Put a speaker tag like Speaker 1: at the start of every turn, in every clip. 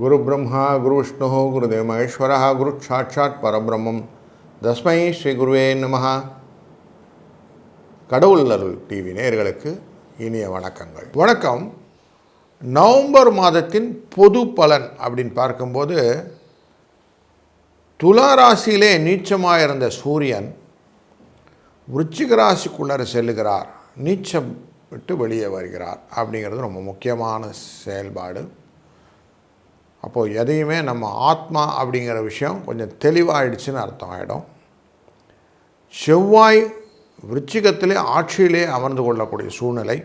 Speaker 1: குரு பிரம்மா குரு விஷ்ணு குரு மகேஸ்வர குரு சாட்சாத் பரபிரம்மம். தஸ்மை ஸ்ரீ குருவே நமஹா. கடவுள் அருள் டிவி நேர்களுக்கு இனிய வணக்கங்கள். வணக்கம். நவம்பர் மாதத்தின் பொது பலன் அப்படின்னு பார்க்கும்போது துலா ராசியிலே நீச்சமாக இருந்த சூரியன் விருச்சிக ராசிக்குள்ளர செல்லுகிறார். நீச்சம் விட்டு வெளியே வருகிறார் அப்படிங்கிறது ரொம்ப முக்கியமான செயல்பாடு. அப்போது எதையுமே நம்ம ஆத்மா அப்படிங்கிற விஷயம் கொஞ்சம் தெளிவாயிடுச்சுன்னு அர்த்தம் ஆகிடும் செவ்வாய் விருச்சிகத்திலே ஆட்சியிலே அமர்ந்து கொள்ளக்கூடிய சூழ்நிலை.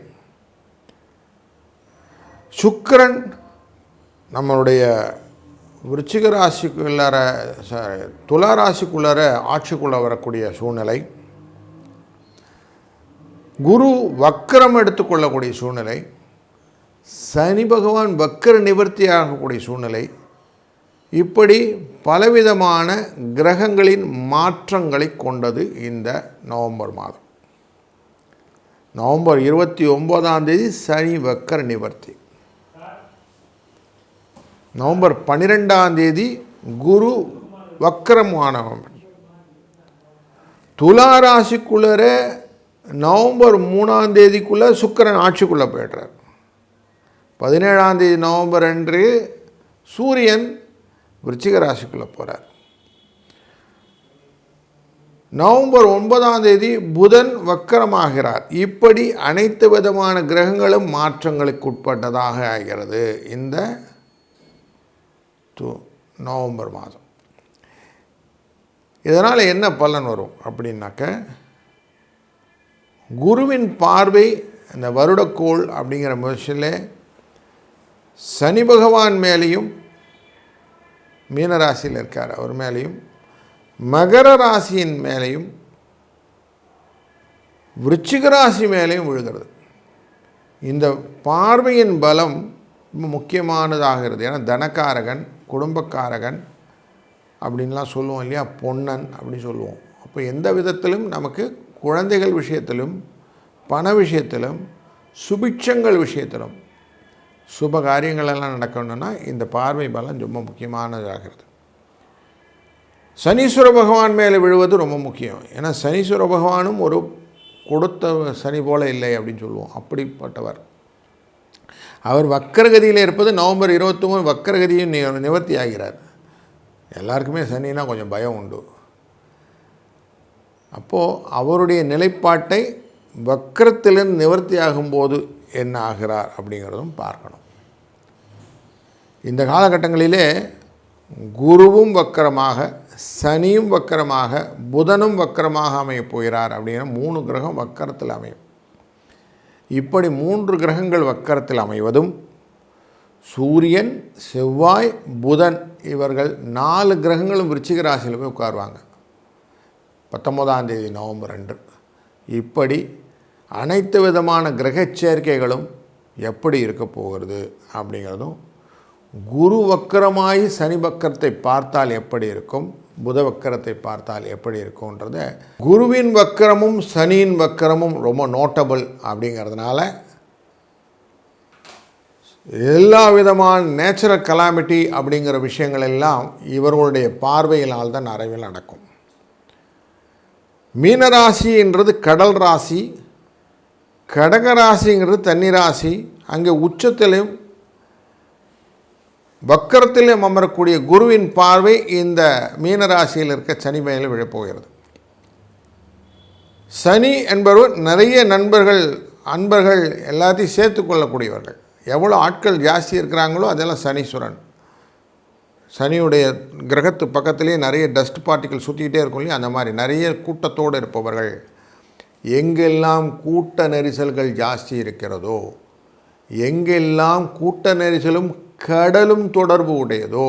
Speaker 1: சுக்கரன் நம்மளுடைய விருச்சிக ராசிக்குள்ளார சாரி துலா ராசிக்குள்ளார ஆட்சிக்குள்ளே வரக்கூடிய சூழ்நிலை. குரு வக்கரம் எடுத்துக்கொள்ளக்கூடிய சூழ்நிலை. சனி பகவான் வக்கர நிவர்த்தி ஆகக்கூடிய சூழ்நிலை. இப்படி பலவிதமான கிரகங்களின் மாற்றங்களை கொண்டது இந்த நவம்பர் மாதம். நவம்பர் இருபத்தி ஒன்பதாம் தேதி சனி வக்கர நிவர்த்தி. நவம்பர் பன்னிரெண்டாம் தேதி குரு வக்கரமானவன் துலா ராசிக்குள்ளரே நவம்பர் மூணாம் தேதிக்குள்ளே சுக்கரன் ஆட்சிக்குள்ளே போய்டுறார். பதினேழாம் தேதி நவம்பர் அன்று சூரியன் விருச்சிக ராசிக்குள்ளே போகிறார் நவம்பர் ஒன்பதாம் தேதி புதன் வக்கரமாகிறார். இப்படி அனைத்து விதமான கிரகங்களும் மாற்றங்களுக்கு உட்பட்டதாக ஆகிறது இந்த து நவம்பர் மாதம். இதனால் என்ன பலன் வரும் அப்படின்னாக்க குருவின் பார்வை இந்த வருடக்கோள் அப்படிங்கிற முயற்சியில் சனி பகவான் மேலேயும் மீனராசியில் இருக்கார் அவர் மேலேயும். மகர ராசியின் மேலேயும் விருச்சிக ராசி மேலேயும் விழுகிறது. இந்த பார்வையின் பலம் ரொம்ப முக்கியமானதாகிறது. ஏன்னா தனக்காரகன் குடும்பக்காரகன் அப்படின்லாம் சொல்லுவோம் இல்லையா? பொன்னன் அப்படின்னு சொல்லுவோம். அப்போ எந்த விதத்திலும் நமக்கு குழந்தைகள் விஷயத்திலும் பண விஷயத்திலும் சுபிட்சங்கள் விஷயத்திலும் சுப காரியங்களெல்லாம் நடக்கணும்னா இந்த பார்வை பலம் ரொம்ப முக்கியமானதாகிறது. சனீஸ்வர பகவான் மேலே விழுவது ரொம்ப முக்கியம். ஏன்னா சனீஸ்வர பகவானும் ஒரு கொடுத்த சனி போல இல்லை அப்படின்னு சொல்லுவோம். அப்படிப்பட்டவர். அவர் வக்கரகதியில் இருப்பது நவம்பர் இருபத்தி மூணு வக்கரகதியும் நி நிவர்த்தி ஆகிறார் எல்லாருக்குமே சனினா கொஞ்சம் பயம் உண்டு. அப்போது அவருடைய நிலைப்பாட்டை வக்கரத்திலிருந்து நிவர்த்தி ஆகும்போது என்ன ஆகிறார் அப்படிங்கிறதும் பார்க்கணும். இந்த காலகட்டங்களிலே குருவும் வக்கரமாக சனியும் வக்கரமாக புதனும் வக்கரமாக அமையப் போகிறார் அப்படிங்கிற மூணு கிரகம் வக்கரத்தில் அமையும். இப்படி மூன்று கிரகங்கள் வக்கரத்தில் அமைவதும் சூரியன் செவ்வாய் புதன் இவர்கள் நாலு கிரகங்களும் விருச்சிக ராசியில் போய் உட்காருவாங்க. பத்தொம்போதாம் தேதி நவம்பர் அன்று இப்படி அனைத்து விதமான கிரக சேர்க்கைகளும் எப்படி இருக்க போகிறது அப்படிங்கிறதும் குரு வக்கரமாய் சனி வக்கரத்தை பார்த்தால் எப்படி இருக்கும் புத வக்கரத்தை பார்த்தால் எப்படி இருக்கும்ன்றத குருவின் வக்கரமும் சனியின் வக்கரமும் ரொம்ப நோட்டபிள் அப்படிங்கிறதுனால எல்லா விதமான நேச்சுரல் கலாமிட்டி அப்படிங்கிற விஷயங்கள் எல்லாம் இவர்களுடைய பார்வையினால் தான் நிறைவில் நடக்கும். மீனராசின்றது கடல் ராசி கடக ராசிங்கிறது தண்ணி ராசி அங்கே உச்சத்திலையும் வக்கரத்திலையும் அமரக்கூடிய குருவின் பார்வை இந்த மீனராசியில் இருக்க சனி மேலே விழப்போகிறது. சனி என்பவர் நிறைய நண்பர்கள் அன்பர்கள் எல்லாத்தையும் சேர்த்து கொள்ளக்கூடியவர்கள். எவ்வளோ ஆட்கள் ஜாஸ்தி இருக்கிறாங்களோ அதெல்லாம் சனீஸ்வரன். சனியுடைய கிரகத்து பக்கத்துலேயே நிறைய டஸ்ட் பார்ட்டிகள் சுற்றிக்கிட்டே இருக்கும் இல்லையா? அந்த மாதிரி நிறைய கூட்டத்தோடு இருப்பவர்கள். எங்கெல்லாம் கூட்ட நெரிசல்கள் ஜாஸ்தி இருக்கிறதோ எங்கெல்லாம் கூட்ட நெரிசலும் கடலும் தொடர்பு உடையதோ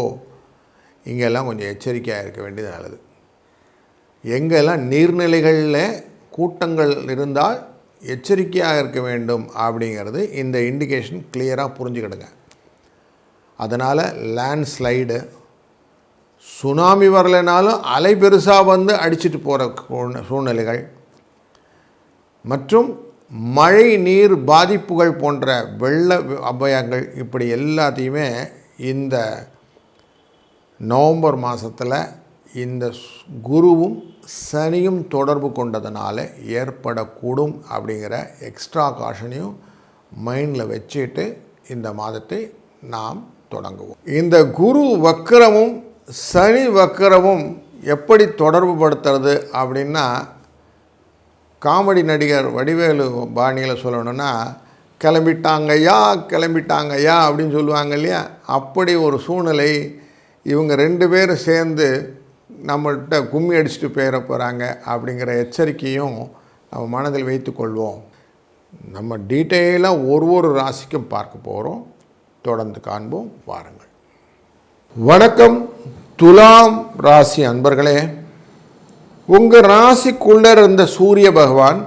Speaker 1: இங்கெல்லாம் கொஞ்சம் எச்சரிக்கையாக இருக்க வேண்டியது நல்லது. எங்கெல்லாம் நீர்நிலைகளில் கூட்டங்கள் இருந்தால் எச்சரிக்கையாக இருக்க வேண்டும் அப்படிங்கிறது இந்த இண்டிகேஷன் கிளியராக புரிஞ்சுக்கிடுங்க. அதனால் லேண்ட்ஸ்லைடு சுனாமி வரலைனாலும் அலை பெருசாக வந்து அடிச்சுட்டு போகிற சூழ்நிலைகள் மற்றும் மழை நீர் பாதிப்புகள் போன்ற வெள்ள அபாயங்கள் இப்படி எல்லாத்தையுமே இந்த நவம்பர் மாதத்தில் இந்த ஸ்- குருவும் சனியும் தொடர்பு கொண்டதுனால ஏற்படக்கூடும் அப்படிங்கிற எக்ஸ்ட்ரா காஷனையும் மைண்டில் வச்சுட்டு இந்த மாதத்தை நாம் தொடங்குவோம். இந்த குரு வக்கரமும் சனி வக்கரமும் எப்படி தொடர்பு படுத்துறது அப்படின்னா காமெடி நடிகர் வடிவேலு பாணியில் சொல்லணும்னா கிளம்பிட்டாங்கய்யா கிளம்பிட்டாங்கய்யா அப்படின்னு சொல்லுவாங்க இல்லையா? அப்படி ஒரு சூழ்நிலை இவங்க ரெண்டு பேரும் சேர்ந்து நம்மள்கிட்ட கும்மி அடிச்சுட்டு போயிட போகிறாங்க அப்படிங்கிற எச்சரிக்கையும் நம்ம மனதில் வைத்துக்கொள்வோம் நம்ம டீட்டெயிலாக ஒரு ஒரு ராசிக்கும் பார்க்க போகிறோம் தொடர்ந்து காண்போம் வாருங்கள். வணக்கம். துலாம் ராசி அன்பர்களே உங்கள் ராசிக்குள்ளே இருந்த சூரிய பகவான்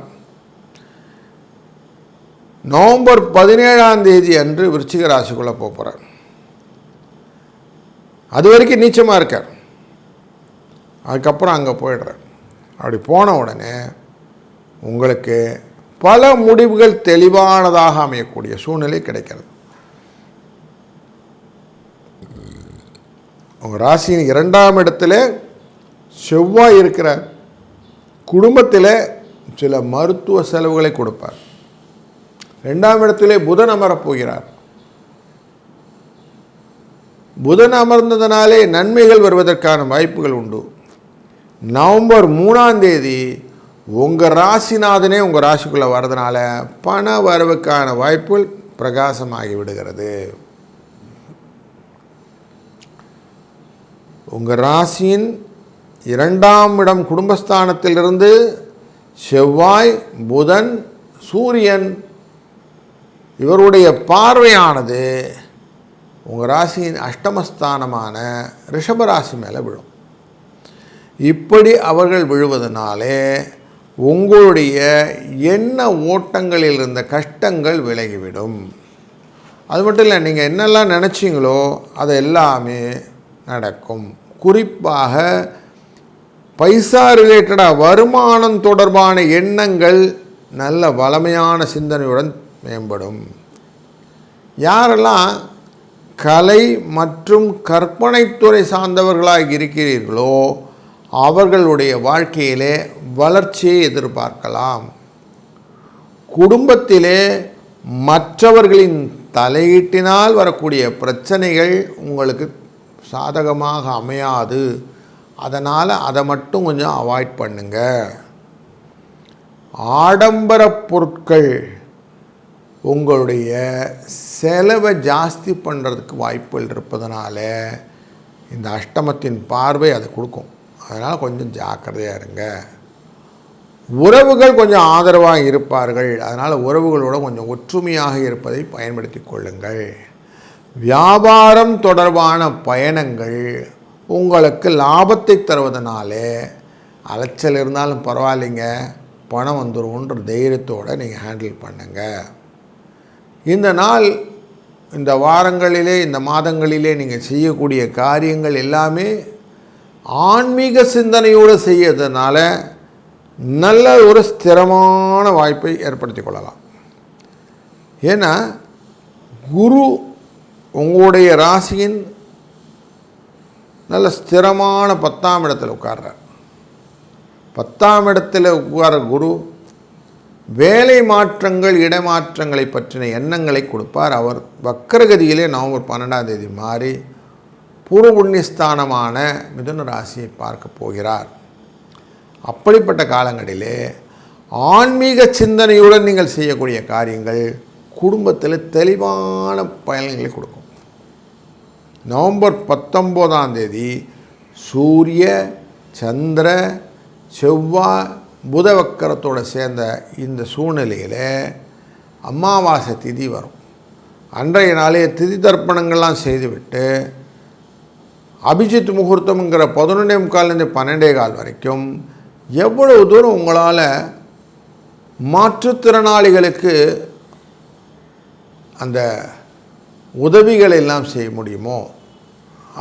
Speaker 1: நவம்பர் பதினேழாம் தேதி அன்று விருச்சிக ராசிக்குள்ளே போகிறார் அது வரைக்கும் நீச்சமாக இருக்கார். அதுக்கப்புறம் அங்கே போயிடுறார். அப்படி போன உடனே உங்களுக்கு பல முடிவுகள் தெளிவானதாக அமையக்கூடிய சூழ்நிலை கிடைக்கிறது. உங்கள் ராசியின் இரண்டாம் இடத்துல செவ்வாய் இருக்கிறார் குடும்பத்தில் சில மருத்துவ செலவுகளை கொடுப்பார். ரெண்டாம் இடத்திலே புதன் அமரப் போகிறார். புதன் அமர்ந்ததனாலே நன்மைகள் வருவதற்கான வாய்ப்புகள் உண்டு. நவம்பர் மூணாம் தேதி உங்கள் ராசிநாதனே உங்கள் ராசிக்குள்ளே வர்றதுனால பண வரவுக்கான வாய்ப்புகள் பிரகாசமாகி விடுகிறது. உங்கள் ராசியின் இரண்டாம் இடம் குடும்பஸ்தானத்திலிருந்து செவ்வாய் புதன் சூரியன். இவருடைய பார்வையானது உங்கள் ராசியின் அஷ்டமஸ்தானமான ரிஷபராசி மேலே விழும். இப்படி அவர்கள் விழுவதனாலே உங்களுடைய எண்ண ஓட்டங்களில் இருந்த கஷ்டங்கள் விலகிவிடும். அது மட்டும் இல்லை நீங்கள் என்னெல்லாம் நினச்சிங்களோ அது எல்லாமே நடக்கும். குறிப்பாக பைசா ரிலேட்டடாக வருமானம் தொடர்பான எண்ணங்கள் நல்ல வளமையான சிந்தனையுடன் மேம்படும். யாரெல்லாம் கலை மற்றும் கற்பனைத்துறை சார்ந்தவர்களாக இருக்கிறீர்களோ அவர்களுடைய வாழ்க்கையிலே வளர்ச்சியை எதிர்பார்க்கலாம். குடும்பத்திலே மற்றவர்களின் தலையீட்டினால் வரக்கூடிய பிரச்சனைகள் உங்களுக்கு சாதகமாக அமையாது. அதனால் அதை மட்டும் கொஞ்சம் அவாய்ட் பண்ணுங்க. ஆடம்பர பொருட்கள் உங்களுடைய செலவை ஜாஸ்தி பண்ணுறதுக்கு வாய்ப்புகள் இருப்பதனால இந்த அஷ்டமத்தின் பார்வை அது கொடுக்கும். அதனால் கொஞ்சம் ஜாக்கிரதையாக இருங்க. உறவுகள் கொஞ்சம் ஆதரவாக இருப்பார்கள். அதனால் உறவுகளோட கொஞ்சம் ஒற்றுமையாக இருப்பதை பயன்படுத்தி கொள்ளுங்கள். வியாபாரம் தொடர்பான பயணங்கள் உங்களுக்கு லாபத்தை தருவதனாலே அலைச்சல் இருந்தாலும் பரவாயில்லைங்க பணம் வந்துரும்ன்ற தைரியத்தோடு நீங்கள் ஹேண்டில் பண்ணுங்கள் இந்த நாள் இந்த வாரங்களிலே இந்த மாதங்களிலே நீங்கள் செய்யக்கூடிய காரியங்கள் எல்லாமே ஆன்மீக சிந்தனையோடு செய்யறதுனால நல்ல ஒரு ஸ்திரமான வாய்ப்பை ஏற்படுத்தி கொள்ளலாம். ஏன்னா குரு உங்களுடைய ராசியின் நல்ல ஸ்திரமான பத்தாம் இடத்துல உட்கார்றார். பத்தாம் இடத்துல உட்கார குரு வேலை மாற்றங்கள் இடமாற்றங்களை பற்றின எண்ணங்களை கொடுப்பார். அவர் வக்கரகதியிலே நவம்பர் பன்னெண்டாம் தேதி மாறி பூர்வ புண்ணியஸ்தானமான மிதுன ராசியை பார்க்க போகிறார். அப்படிப்பட்ட காலங்களிலே ஆன்மீக சிந்தனையுடன் நீங்கள் செய்யக்கூடிய காரியங்கள் குடும்பத்தில் தெளிவான பயன்களை கொடுக்கும். நவம்பர் பத்தொம்போதாம் தேதி சூரிய சந்திர செவ்வாய் புதவக்கரத்தோடு சேர்ந்த இந்த சூழ்நிலையில் அமாவாசை திதி வரும். அன்றைய நாளே திதி தர்ப்பணங்கள்லாம் செய்துவிட்டு அபிஜித் முகூர்த்தம்ங்கிற பதினொன்றே முக்கால்லேருந்து பன்னெண்டே கால் வரைக்கும் எவ்வளவு தூரம் உங்களால் மாற்றுத்திறனாளிகளுக்கு அந்த உதவிகளை எல்லாம் செய்ய முடியுமோ?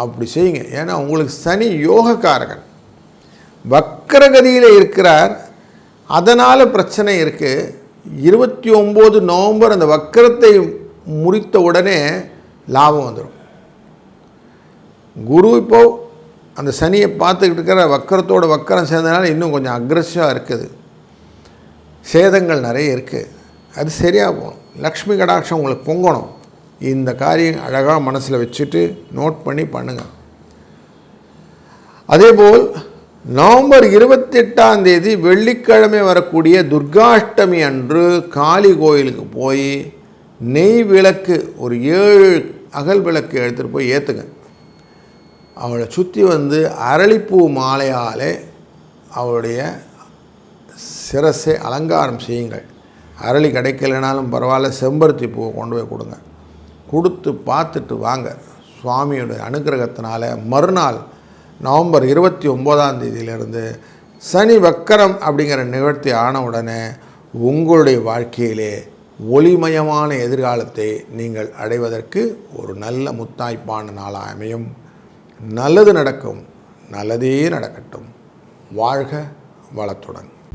Speaker 1: அப்படி செய்யுங்க. ஏன்னா உங்களுக்கு சனி யோகக்காரகன். வக்கரகதியில் இருக்கிறார். அதனால் பிரச்சனை இருக்குது இருபத்தி ஒம்பது நவம்பர் அந்த வக்கரத்தை முறித்த உடனே லாபம் வந்துடும் குரு இப்போ அந்த சனியை பார்த்துக்கிட்டு இருக்கிற வக்கரத்தோட வக்கரம் சேர்ந்தனால இன்னும் கொஞ்சம் அக்ரஸிவாக இருக்குது. சேதங்கள் நிறைய இருக்குது அது சரியாக போகணும். லக்ஷ்மி கடாட்சம் உங்களுக்கு பொங்கணும். இந்த காரியம் அழகாக மனசில் வச்சுட்டு நோட் பண்ணி பண்ணுங்கள் அதேபோல் நவம்பர் இருபத்தெட்டாம் தேதி வெள்ளிக்கிழமை வரக்கூடிய துர்காஷ்டமி அன்று காளி கோயிலுக்கு போய் நெய் விளக்கு ஒரு ஏழு அகல் விளக்கு எடுத்துகிட்டு போய் ஏற்றுங்க அவளை சுற்றி வந்து அரளிப்பூ மாலையாலே அவளுடைய சிரசை அலங்காரம் செய்யுங்கள். அரளி கிடைக்கலைனாலும் பரவாயில்ல செம்பருத்தி பூவை கொண்டு போய் கொடுங்க. கொடுத்து பார்த்துட்டு வாங்க. சுவாமியோட அனுகிரகத்தினால மறுநாள் நவம்பர் இருபத்தி ஒம்போதாம் தேதியிலிருந்து சனி வக்கரம் அப்படிங்கிற நிகழ்த்தி ஆன உடனே உங்களுடைய வாழ்க்கையிலே ஒளிமயமான எதிர்காலத்தை நீங்கள் அடைவதற்கு ஒரு நல்ல முத்தாய்ப்பான நாளாக அமையும். நல்லது நடக்கும் நல்லதே நடக்கட்டும். வாழ்க வளத்துடன்.